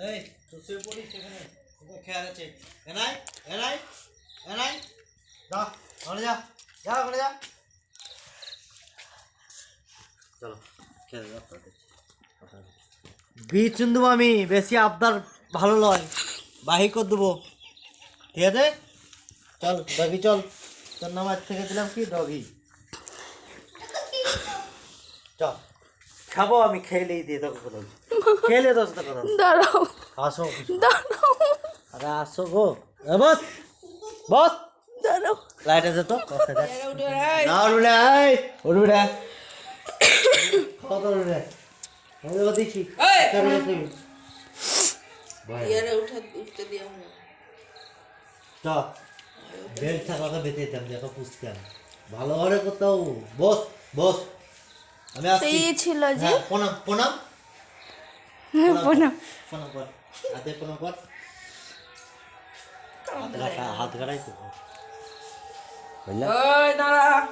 এই যা যা যা দেবো আমি বেশি আবদার ভালো নয়। বাহি করে দেবো। ঠিক আছে? চল ডগি চল। তোর নাম আজ থেকে দিলাম কি? ডগি। চল। খাব আমি খেলেই দিয়ে বলছি। খেলে দশ টাকা কথা বলছি। দাঁড়াও। আসো। দাঁড়াও। আরে আসো গো। এ বস। বস। দাঁড়াও। লাইট আছে তো? কথা দেখ না উঠবে না। এই। উঠবে না কত উঠবে না। আমি তো দেখছি চল, চল, চল। ভয়। চ বেল্ট থাকাকে বেঁচে যেতাম দেখো পুষতাম ভালো ঘরে কোথাও বস বস। আমি আসছি। ছিল যে হ্যাঁ প্রণাম প্রণাম। প্রণাম প্রণাম কর হাতে প্রণাম কর হাত ঘাটা হাত ঘাটাই তো বুঝলা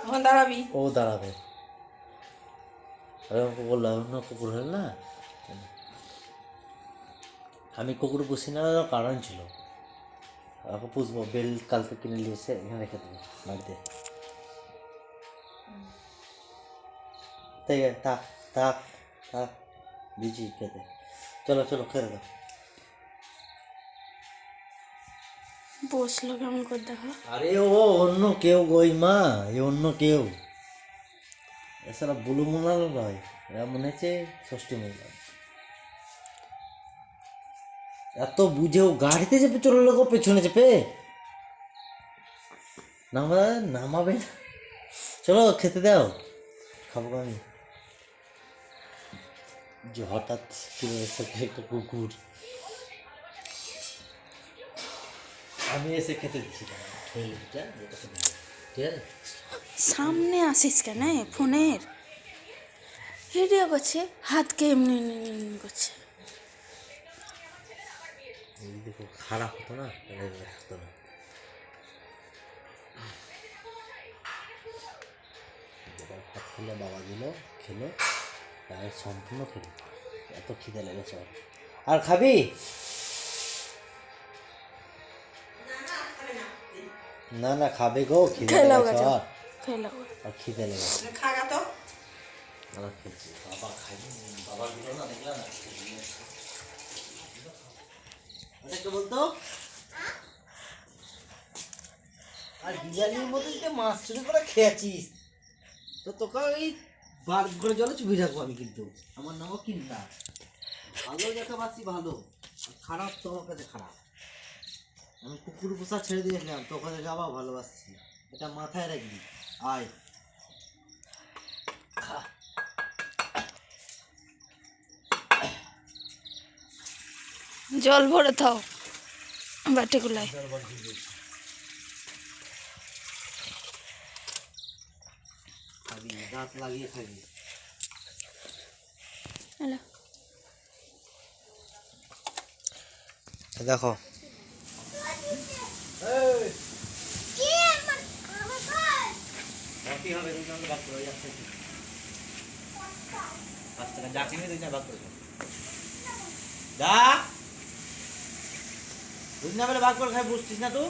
ওই দাঁড়াবি ও দাঁড়াবে বললাম অন্য কুকুর হল না আমি কুকুর পুষি না কারণ ছিল পুষবো বেল কালকে কিনে নিয়ে এসে এখানে রেখে দেবো বাড়িতে তাই থাক থাক থাক দিচ্ছি খেতে চলো চলো খেতে দাও বসল কেমন করে দেখো? আরে ও অন্য কেউ গই মা এ অন্য কেউ। এছাড়া বুলু মোনাল নয় এরা মনে হচ্ছে ষষ্ঠী মহিলা এত বুঝেও গাড়িতে চেপে চলে লোক পেছনে চেপে। নামা নামাবে না। চলো খেতে দাও। খাব আমি। যে হঠাৎ কিনে এসে একটা কুকুর। আমি এসে খেতে দিচ্ছিলাম। ঠিক আছে? সামনে আসিস কেন ফোনের? ভিডিও করছে হাতকে এমনি এমনি করছে। দেখো খারাপ হতো না? ভাত বাবা দিল খেলো। তাই সম্পূর্ণ খেলো এত খিদে লেগেছে। আর খাবি? না না খাবে গো খিদে লেগেছে গেছে আর খিদে লেগেছে। বাবা খাইনি বাবা দিল না দেখলাম না ওটাকে বলতো আর বিরিয়ানির মধ্যে যদি মাছ চুরি করে খেয়েছিস তো তোকে ওই বার করে জলে চুপি রাখব আমি কিন্তু। আমার নামও কিনতা। ভালো দেখা পাচ্ছি ভালো। খারাপ তোমার কাছে খারাপ। আমি কুকুর পোষা ছেড়ে দিয়েছিলাম তোকে আবার ভালোবাসছি। এটা মাথায় রাখবি। আয়। খা। জল ভরে থাও বাটিগুলায় খাবি দাঁত লাগিয়ে খাবি হ্যালো দেখো যা বুঝলি না বলে ভাগ করে খাই বুঝছিস না তুই